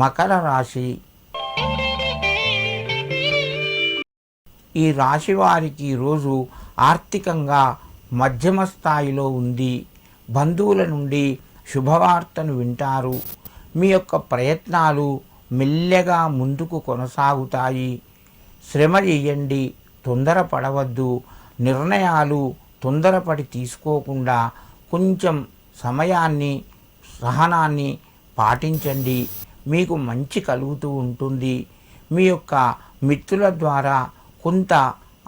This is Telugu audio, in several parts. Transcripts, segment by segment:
మకర రాశి. ఈ రాశి వారికి ఈరోజు ఆర్థికంగా మధ్యమ స్థాయిలో ఉంది బంధువుల నుండి శుభవార్తను వింటారు. మీ యొక్క ప్రయత్నాలు మెల్లగా ముందుకు కొనసాగుతాయి. శ్రమ చేయండి తొందరపడవద్దు. నిర్ణయాలు తొందరపడి తీసుకోకుండా కొంచెం సమయాన్ని సహనాన్ని పాటించండి. మీకు మంచి కలుగుతూ ఉంటుంది. మీ యొక్క మిత్రుల ద్వారా కొంత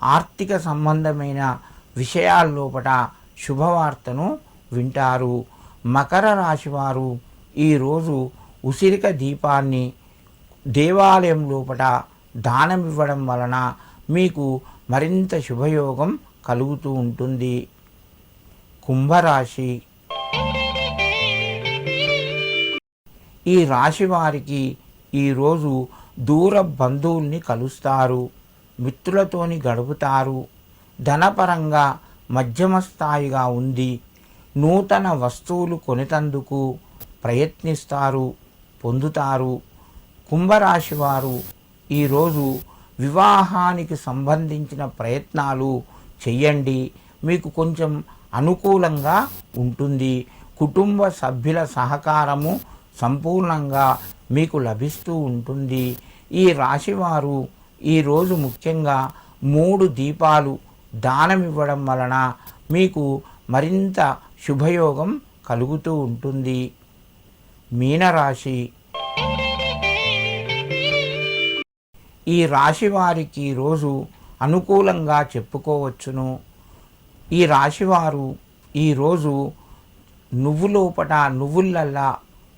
ఆర్థిక సంబంధమైన విషయాల లోపల శుభవార్తను వింటారు. మకర రాశి వారు ఈరోజు ఉసిరిక దీపాన్ని దేవాలయం లోపల దానం ఇవ్వడం వలన మీకు మరింత శుభయోగం కలుగుతూ ఉంటుంది. కుంభరాశి ఈ రాశి వారికి ఈరోజు దూర బంధువుల్ని కలుస్తారు మిత్రులతోని గడుపుతారు ధనపరంగా మధ్యమ స్థాయిగా ఉంది నూతన వస్తువులు కొనితందుకు ప్రయత్నిస్తారు పొందుతారు. కుంభరాశి వారు ఈరోజు వివాహానికి సంబంధించిన ప్రయత్నాలు చెయ్యండి. మీకు కొంచెం అనుకూలంగా ఉంటుంది. కుటుంబ సభ్యుల సహకారము సంపూర్ణంగా మీకు లభిస్తూ ఉంటుంది. ఈ రాశివారు ఈరోజు ముఖ్యంగా మూడు దీపాలు దానం ఇవ్వడం వలన మీకు మరింత శుభయోగం కలుగుతూ ఉంటుంది. మీనరాశి ఈ రాశి వారికి ఈరోజు అనుకూలంగా చెప్పుకోవచ్చును. ఈ రాశివారు ఈరోజు నువ్వు లోపట నువ్వులల్లా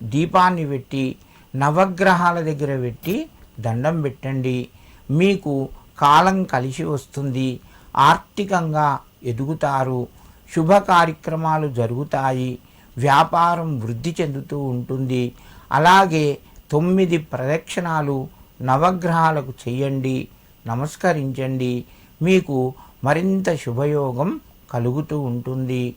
దీపాన్ని పెట్టి నవగ్రహాల దగ్గర పెట్టి దండం పెట్టండి. మీకు కాలం కలిసి వస్తుంది. ఆర్థికంగా ఎదుగుతారు. శుభ కార్యక్రమాలు జరుగుతాయి. వ్యాపారం వృద్ధి చెందుతూ ఉంటుంది. అలాగే తొమ్మిది ప్రదక్షిణాలు నవగ్రహాలకు చేయండి. నమస్కరించండి. మీకు మరింత శుభయోగం కలుగుతూ ఉంటుంది.